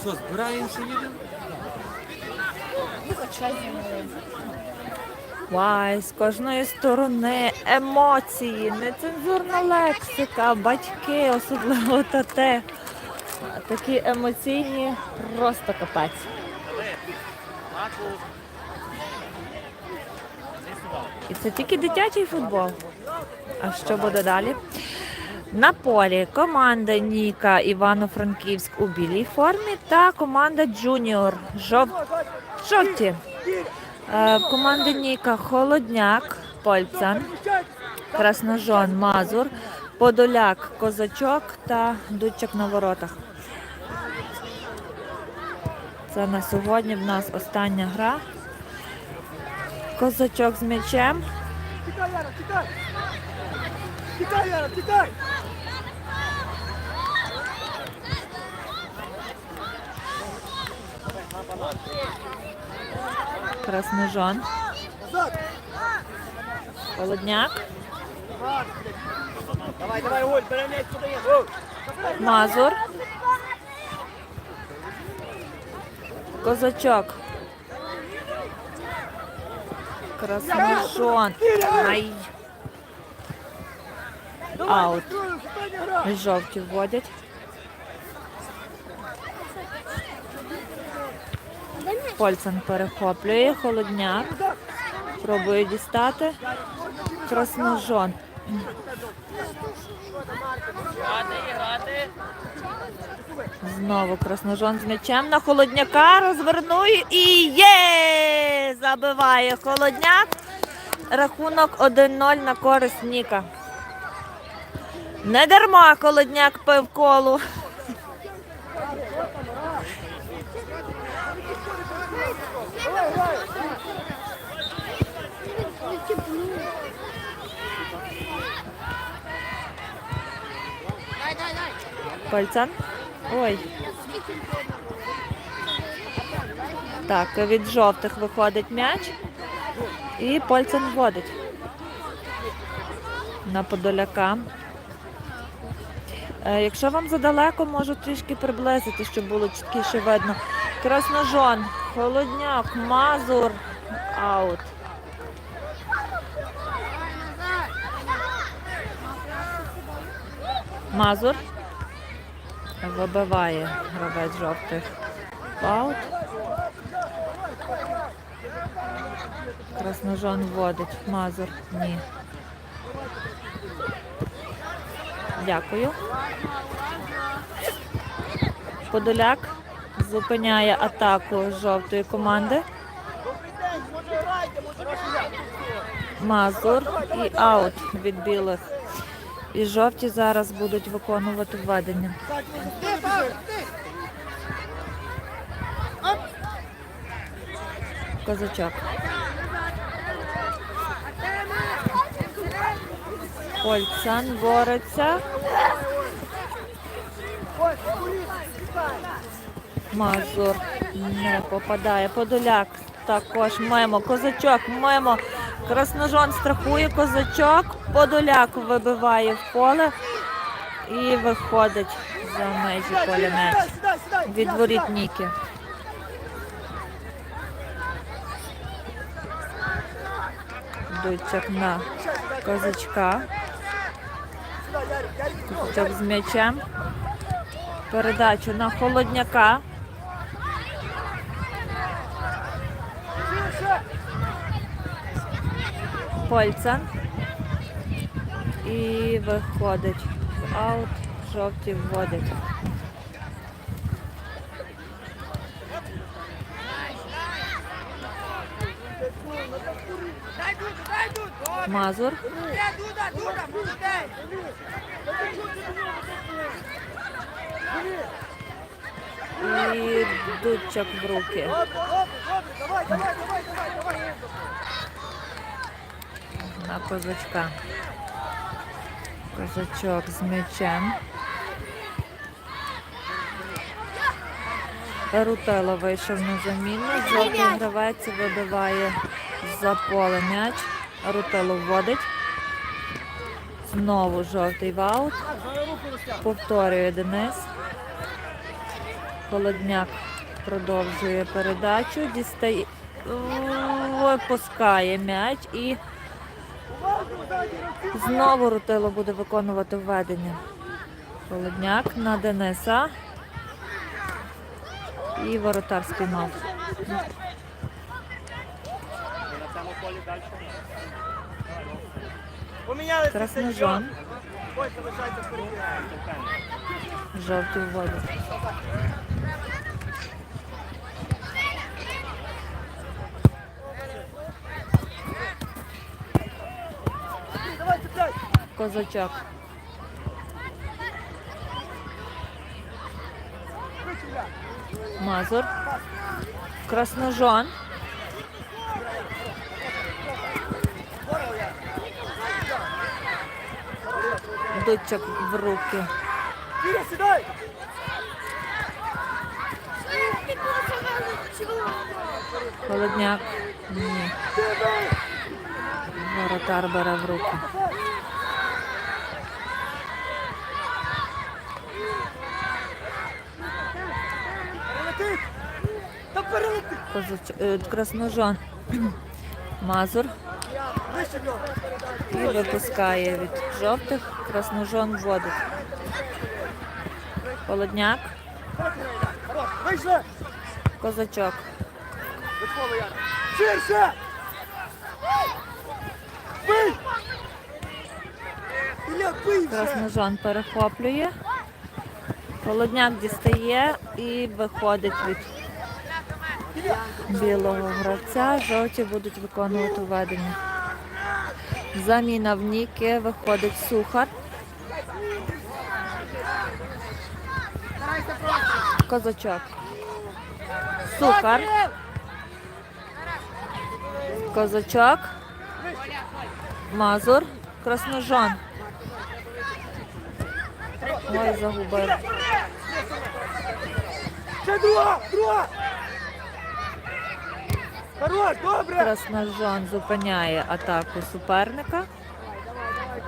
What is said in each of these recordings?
Що, збираємося їдемо? Ну, хоч раз зі мною. Вай, з кожної сторони емоції, нецензурна лексика, батьки, особливо тате. Такі емоційні, просто капець. І це тільки дитячий футбол. А що буде далі? На полі команда Ніка Івано-Франківськ у білій формі та команда Джуніор жов... жовті. Е, команди Ніка Холодняк, Польцан, Красножон, Мазур, Подоляк, Козачок та Дудчик на воротах. Це на сьогодні в нас остання гра. Козачок з м'ячем. Тікай, Яра, тікай! Тікай, Яра, тікай! Красножон. Холодняк. Давай, давай, Оль, бери м'яч сюди. Мазур. Козачок. Красножон. Ай. Аут. Жовті вводять. Польцан перехоплює. Холодняк. Пробує дістати. Красножон. Знову красножон з м'ячем на холодняка розвернує і є! Забиває холодняк. Рахунок 1-0 на користь Ніка. Не дарма холодняк пив колу. Пальцан. Ой. Так, від жовтих виходить м'яч. І Польцан вводить. На Подоляка. Е, Якщо вам задалеко, можу трішки приблизити, щоб було чіткіше видно. Красножон, холодняк, мазур, аут. Мазур вибиває гравець жовтих. Аут. Красножон вводить. Мазур. Ні. Дякую. Подоляк зупиняє атаку жовтої команди. Мазур і аут від білих. І жовті зараз будуть виконувати введення. Козачок. Польцан бореться. Мазур не попадає. Подоляк також мимо. Козачок мимо. Красножон страхує козачок. Подоляк вибиває в поле і виходить за межі поля сідай! Від воріт Ніки. Дучак на козачка. Козачок з м'ячем. Передачу на холодняка. Польцан. І виходить в аут. Жовті вводять. Мазур. І Дудчак в руки. Давай, давай, давай, давай, давай! На козачка. Козачок з м'ячем. Рутело вийшов на заміну. Жовтий гравець вибиває за поле м'яч. Рутело вводить. Знову жовтий ваут. Повторює Денис. Холодняк продовжує передачу. Дістає. Випускає м'яч і знову Рутило буде виконувати введення. Холодняк на Дениса. І воротар спіймав. Красножон. Жовтий вводить. Козачок. Мазур. Красножон. Дудчик в руки. Холодняк. Воротар бере в руки. Перелетить. Та перелетить. Козач... е, Красножон. Мазур. І випускає від жовтих. Красножон вводить. Холодняк. Козачок. Ширше. Красножон перехоплює. Холодняк дістає і виходить від білого гравця. Жовті будуть виконувати введення. Заміна в Ніки виходить сухар. Козачок. Сухар. Козачок. Мазур. Красножон. Ой, загубив. Ще друга, друга. Красножон зупиняє атаку суперника.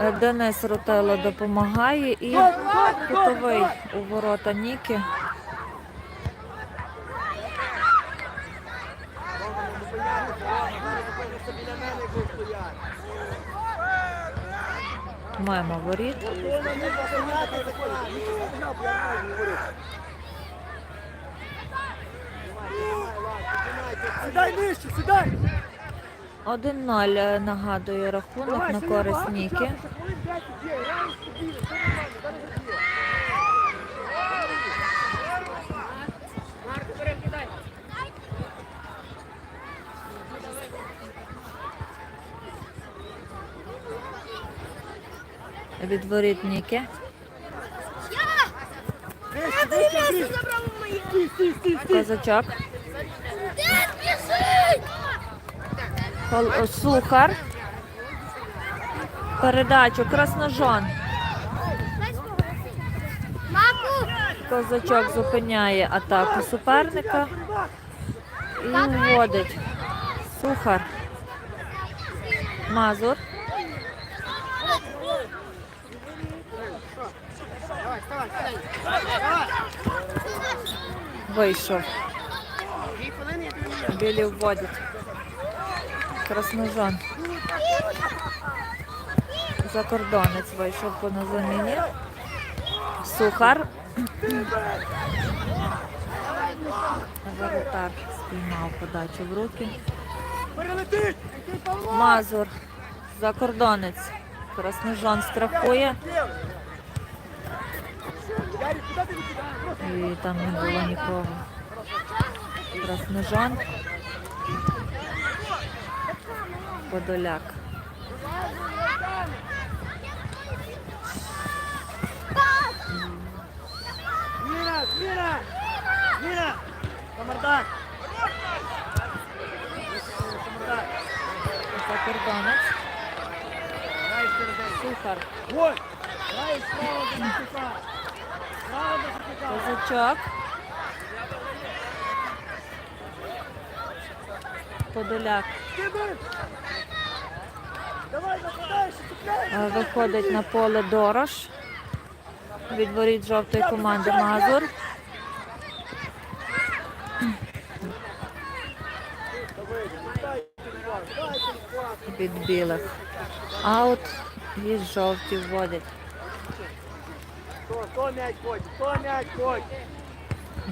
Е, Денис Ротело допомагає і кутовий у ворота Ніки. Маємо воріт. Сідай нижче, сідай. 1-0 е, нагадує рахунок на користь Ніки. Від воріт Ніки. Козачок. Сухар. Передачу Красножон. Козачок зупиняє атаку суперника і вводить. Сухар. Мазур. Вийшов. Білі вводять. Красножон. Закордонець вийшов по заміні. Сухар. Воротар спіймав подачу в руки. Мазур. Закордонець. Красножон страхує. І там не було нікого. Красножон. Подоляк. Зміна, зміна. Зміна. Комардан. Закордонець. Сухар. Ой! Граєш виходить на поле Дорош. Від воріт жовтої команди Мазур. Від білих. Аут і жовті вводять.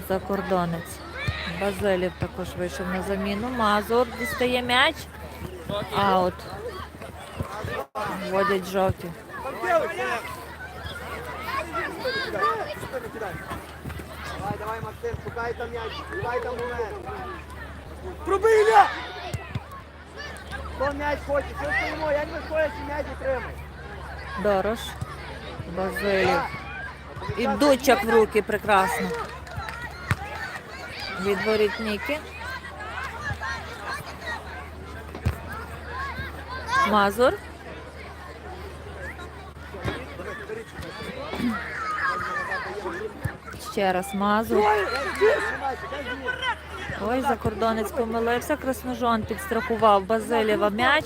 Закордонець. Базилів також вийшов на заміну. Мазур дістає м'яч. Аут. Вводять жовті. Давай, давай, Максим, шукай там м'яч, шукай там момент. Пробий, Ілля! Хто м'яч хоче? Що стоїмо? Як ви стоячи м'яч отримай? Дорош. Базилів. І дучак в руки прекрасно. Від воріт Ніки. Мазур. Ще раз Мазур. Ой, закордонець помилився. Красножон підстрахував Базилєва м'яч.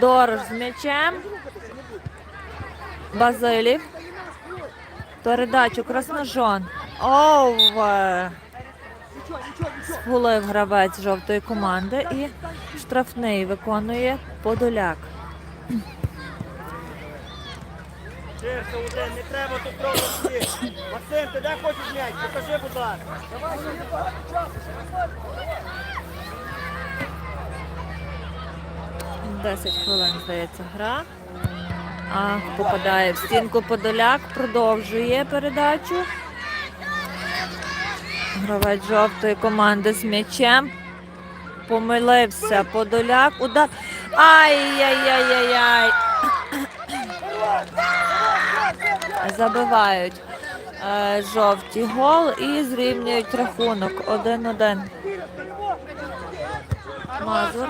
Дорож з м'ячем. Базилів. Передачу Красножон. Ове. Схулив гравець жовтої команди і штрафний виконує Подоляк. Ширше один, не треба тут всі. Максим, ти де хочеш м'яч? Покажи, будь ласка. Давай, є багато часу, ще є 10 хвилин, здається, гра. А попадає в стінку Подоляк, продовжує передачу. Гравець жовтої команди з м'ячем. Помилився Подоляк. Удар. Ай-яй-яй-яй-яй. Забивають е, жовті гол і зрівнюють рахунок 1-1. Мазур.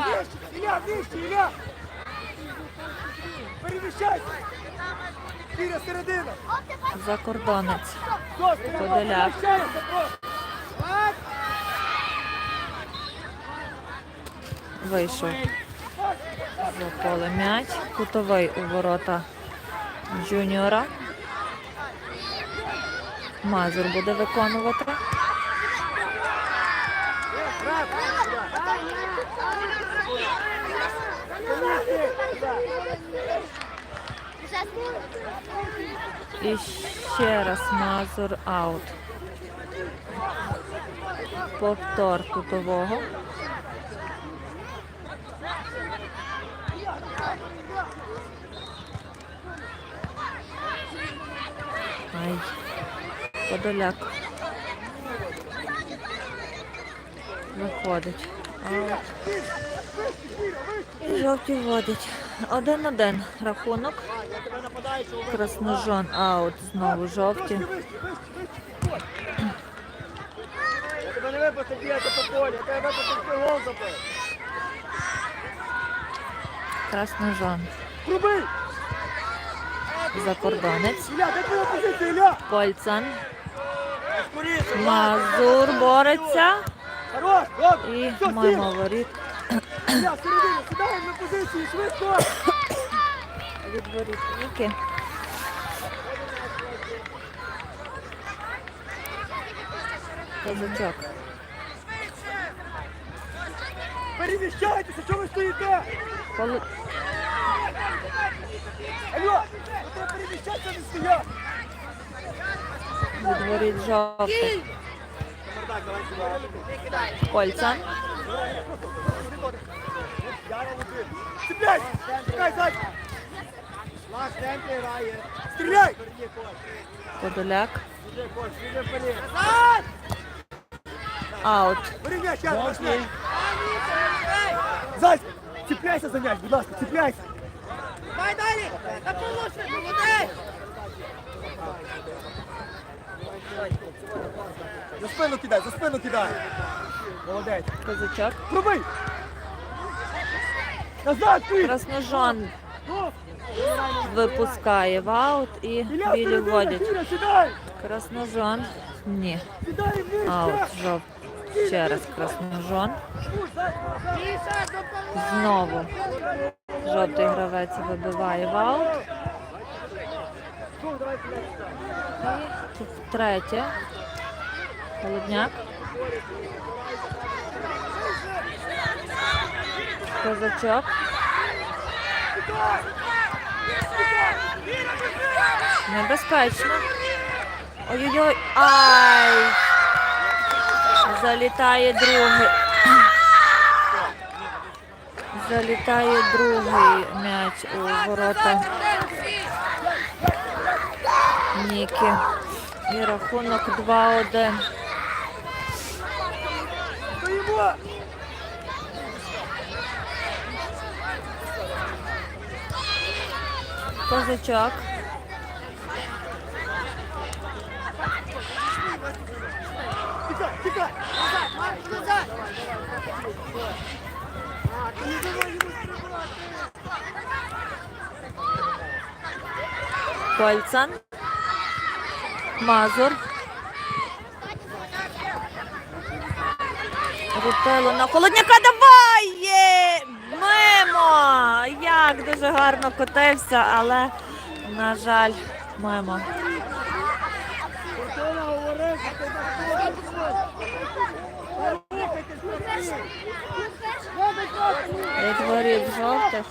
Закордонець. Подоляк. Вийшов за поле м'яч. Кутовий у ворота Джуніора. Мазур буде виконувати. І ще раз Мазур аут. Повтор кутового. Ай. Подоляк. Виходить. І жовті вводять. Один-один рахунок. Красножон аут. Знову жовті. Красножон. Закордонець. Ілля, де твоя позиція, Ілля? Кольцан. Скоріше! Мазур бореться. І маємо воріт. Сідаємо на позиції, швидко! Від воріт. Козачок. Переміщайтеся, що ви стоїте? Алло, треба не стояти! Від воріт жовтих. Так, давай сюди. Кольцан. Яра лупи. Стріляй! Чекай, ззаді! Наш темпі грає. Стріляй! Впереді, кош. Подоляк. Сюди, кош, сюди вперед. Назад! Аут. Бери м'яч, Яра, наш м'яч. Зась, цепляйся за м'яч, будь ласка, цепляйся. Дай далі! Та получше, молодець! За спину кидай, за спину кидай. Молодець. Козачок. Пробий! Назад, ти! Красножон Ну, випускає в аут і Ілля, білі середина, вводять. Сідай! Красножон. Ні. Сідай вниз! Аут. Жов. Ще раз красножон. Знову жовтий гравець вибиває в аут. І третє. Холодняк. Козачок. Небезпечно. Ой-ой-ой. Ай! Залітає другий. Залітає другий м'яч у ворота Ніки. І рахунок 2-1. Козачок. Тікай, тікай! Кольцан. Мазур. Рутило на холодняка. Давай! Мимо! Як дуже гарно котився, але, на жаль, мимо. Фортуна говорив, що ти Рухайтесь, Від воріт жовтих.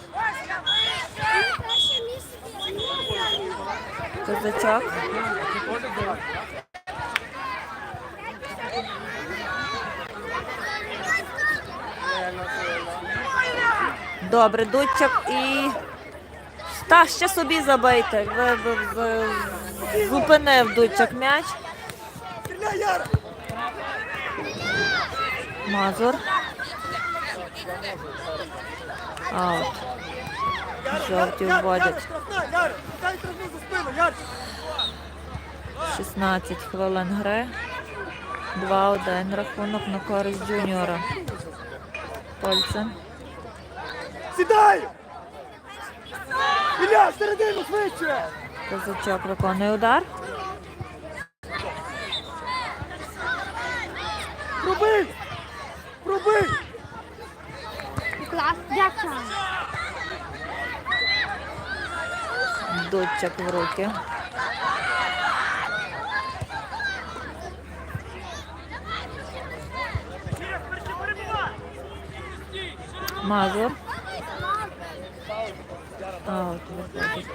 Козачок. Добре, Дудчик і. Та ще собі забийте. Ви, ви, ви, зупинив Дудчик м'яч. Мазур. Аут. Жовті вводять. Дай за спину! 16 хвилин гри. 2-1 рахунок на користь джуніора. Польцин. Сідай! Ілля, середину швидше! Козачок виконує удар. Пробий! Пробий! Клас, дякую. Дудчик в руки. Мазур. Виходить.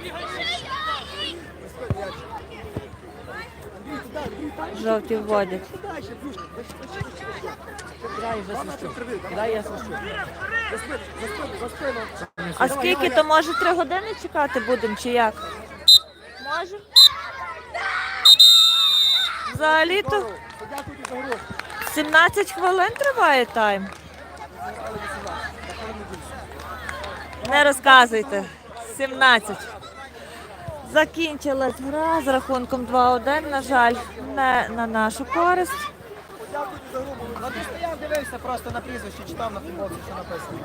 Жовті вводять. Дай я. А скільки то може три години чекати будемо чи як? Можемо. Взагалі-то за гру. 17 хвилин триває тайм. Не розказуйте. 17. Закінчилась гра з рахунком 2-1. На жаль, не на нашу користь. Ну ти стояв, дивився просто на прізвище, читав на футболці, що написано.